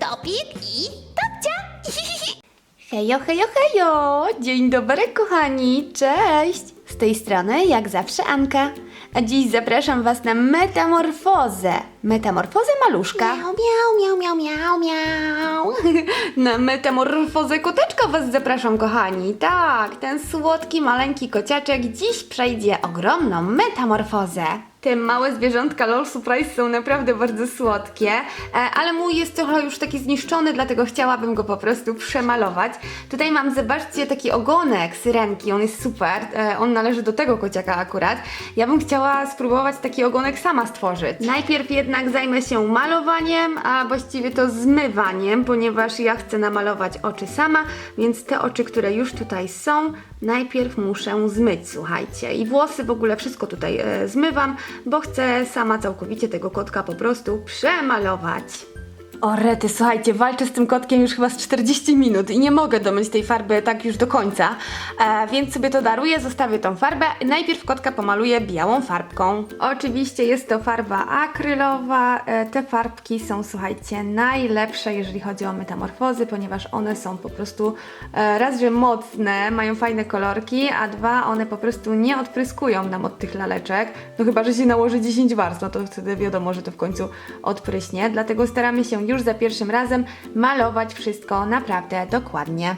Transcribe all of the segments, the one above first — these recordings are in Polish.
Topik i Topcia. Hejo, hejo, hejo! Dzień dobry, kochani! Cześć! Z tej strony, jak zawsze, Anka. A dziś zapraszam Was na metamorfozę. Metamorfozę maluszka. Miau, miau, miau, miau, miau, miau. Na metamorfozę koteczka Was zapraszam, kochani. Tak, ten słodki, maleńki kociaczek dziś przejdzie ogromną metamorfozę. Te małe zwierzątka LOL Surprise są naprawdę bardzo słodkie, e, ale mój jest trochę już taki zniszczony, dlatego chciałabym go po prostu przemalować. Tutaj mam, zobaczcie, taki ogonek syrenki, on jest super, e, on należy do tego kociaka akurat. Ja bym chciała spróbować taki ogonek sama stworzyć. Najpierw jednak zajmę się malowaniem, a właściwie to zmywaniem, ponieważ ja chcę namalować oczy sama, więc te oczy, które już tutaj są, najpierw muszę zmyć, słuchajcie. I włosy w ogóle, wszystko tutaj e, zmywam, bo chcę sama całkowicie tego kotka po prostu przemalować. O rety, słuchajcie, walczę z tym kotkiem już chyba z 40 minut i nie mogę domyć tej farby tak już do końca, e, więc sobie to daruję, zostawię tą farbę. Najpierw kotka pomaluję białą farbką. Oczywiście jest to farba akrylowa, e, te farbki są, słuchajcie, najlepsze, jeżeli chodzi o metamorfozy, ponieważ one są po prostu e, raz, że mocne, mają fajne kolorki, a dwa, one po prostu nie odpryskują nam od tych laleczek, no chyba, że się nałoży 10 warstw, no to wtedy wiadomo, że to w końcu odpryśnie, dlatego staramy się już za pierwszym razem malować wszystko naprawdę dokładnie.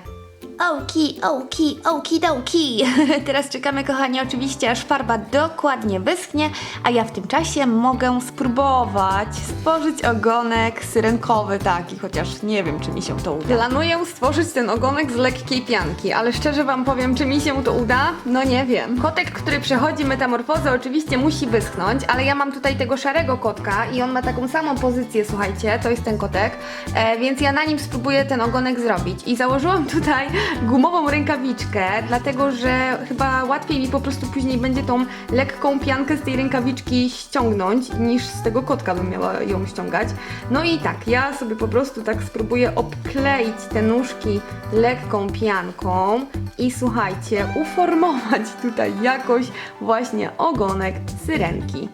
Oki, oki, oki doki. Teraz czekamy, kochani, oczywiście, aż farba dokładnie wyschnie, a ja w tym czasie mogę spróbować stworzyć ogonek syrenkowy taki, chociaż nie wiem, czy mi się to uda. Planuję stworzyć ten ogonek z lekkiej pianki, ale szczerze Wam powiem, czy mi się to uda? No nie wiem. Kotek, który przechodzi metamorfozę, oczywiście musi wyschnąć, ale ja mam tutaj tego szarego kotka i on ma taką samą pozycję, słuchajcie, to jest ten kotek, e, więc ja na nim spróbuję ten ogonek zrobić. I założyłam tutaj gumową rękawiczkę, dlatego że chyba łatwiej mi po prostu później będzie tą lekką piankę z tej rękawiczki ściągnąć, niż z tego kotka bym miała ją ściągać. No i tak, ja sobie po prostu tak spróbuję obkleić te nóżki lekką pianką i słuchajcie, uformować tutaj jakoś właśnie ogonek syrenki.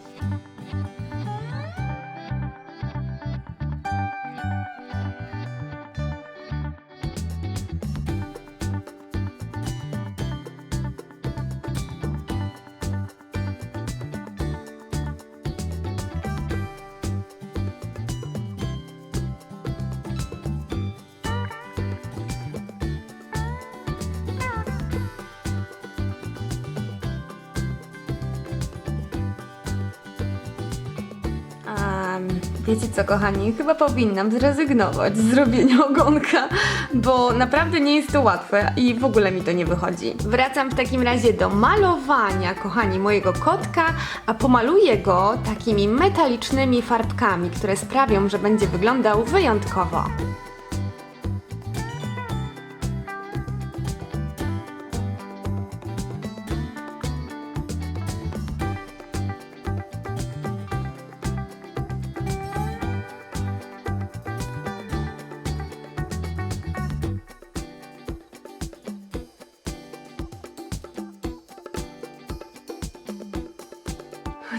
Wiecie co, kochani? Chyba powinnam zrezygnować z zrobienia ogonka, bo naprawdę nie jest to łatwe i w ogóle mi to nie wychodzi. Wracam w takim razie do malowania, kochani, mojego kotka, a pomaluję go takimi metalicznymi farbkami, które sprawią, że będzie wyglądał wyjątkowo.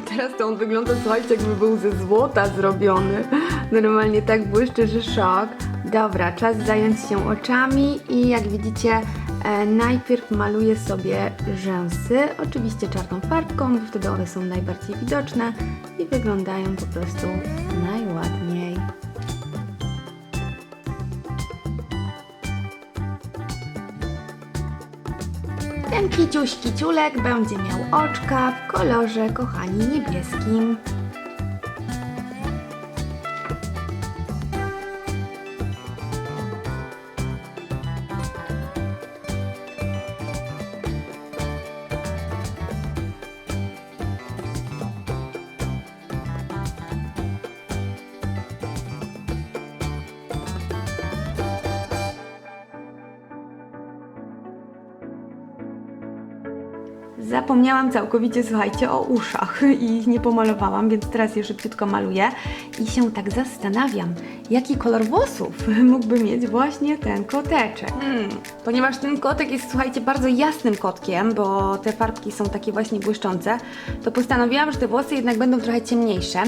Teraz to on wygląda, słuchajcie, jakby był ze złota zrobiony. Normalnie tak błyszczy, że szok. Dobra, czas zająć się oczami i jak widzicie, e, najpierw maluję sobie rzęsy, oczywiście czarną farbką, bo wtedy one są najbardziej widoczne i wyglądają po prostu najładniej. Ten kiciuś kiciulek będzie miał oczka w kolorze, kochani, niebieskim. Zapomniałam całkowicie, słuchajcie, o uszach i nie pomalowałam, więc teraz je szybciutko maluję i się tak zastanawiam, jaki kolor włosów mógłby mieć właśnie ten koteczek. Hmm, ponieważ ten kotek jest, słuchajcie, bardzo jasnym kotkiem, bo te farbki są takie właśnie błyszczące, to postanowiłam, że te włosy jednak będą trochę ciemniejsze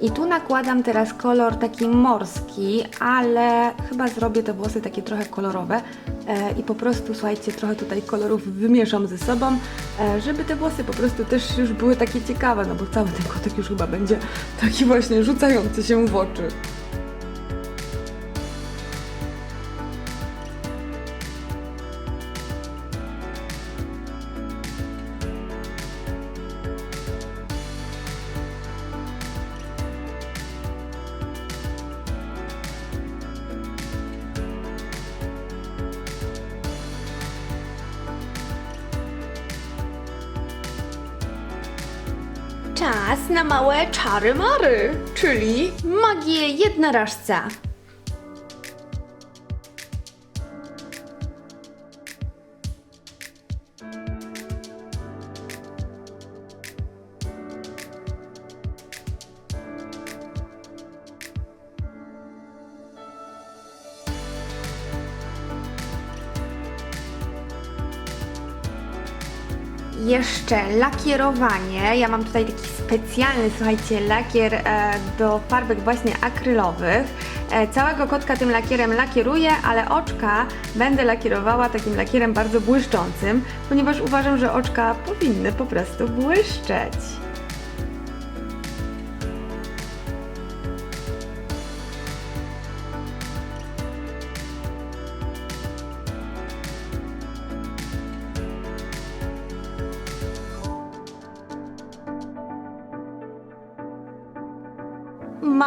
i tu nakładam teraz kolor taki morski, ale chyba zrobię te włosy takie trochę kolorowe e, i po prostu, słuchajcie, trochę tutaj kolorów wymieszam ze sobą, e, żeby te włosy po prostu też już były takie ciekawe, no bo cały ten kotek już chyba będzie taki właśnie rzucający się w oczy. Czas na małe czary mary, czyli magię jednorożca. Jeszcze lakierowanie. Ja mam tutaj taki specjalny, słuchajcie, lakier e, do farbek właśnie akrylowych. E, całego kotka tym lakierem lakieruję, ale oczka będę lakierowała takim lakierem bardzo błyszczącym, ponieważ uważam, że oczka powinny po prostu błyszczeć.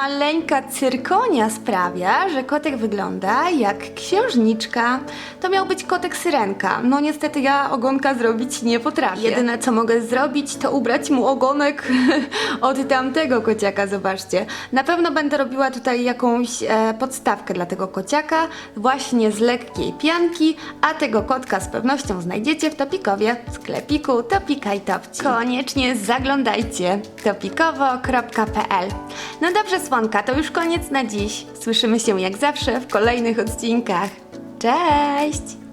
Maleńka cyrkonia sprawia, że kotek wygląda jak księżniczka. To miał być kotek syrenka. No niestety ja ogonka zrobić nie potrafię. Jedyne co mogę zrobić to ubrać mu ogonek od tamtego kociaka, zobaczcie. Na pewno będę robiła tutaj jakąś e, podstawkę dla tego kociaka, właśnie z lekkiej pianki, a tego kotka z pewnością znajdziecie w Topikowie, w sklepiku Topika i Topci. Koniecznie zaglądajcie topikowo.pl No dobrze, Słonka, to już koniec na dziś. Słyszymy się jak zawsze w kolejnych odcinkach. Cześć!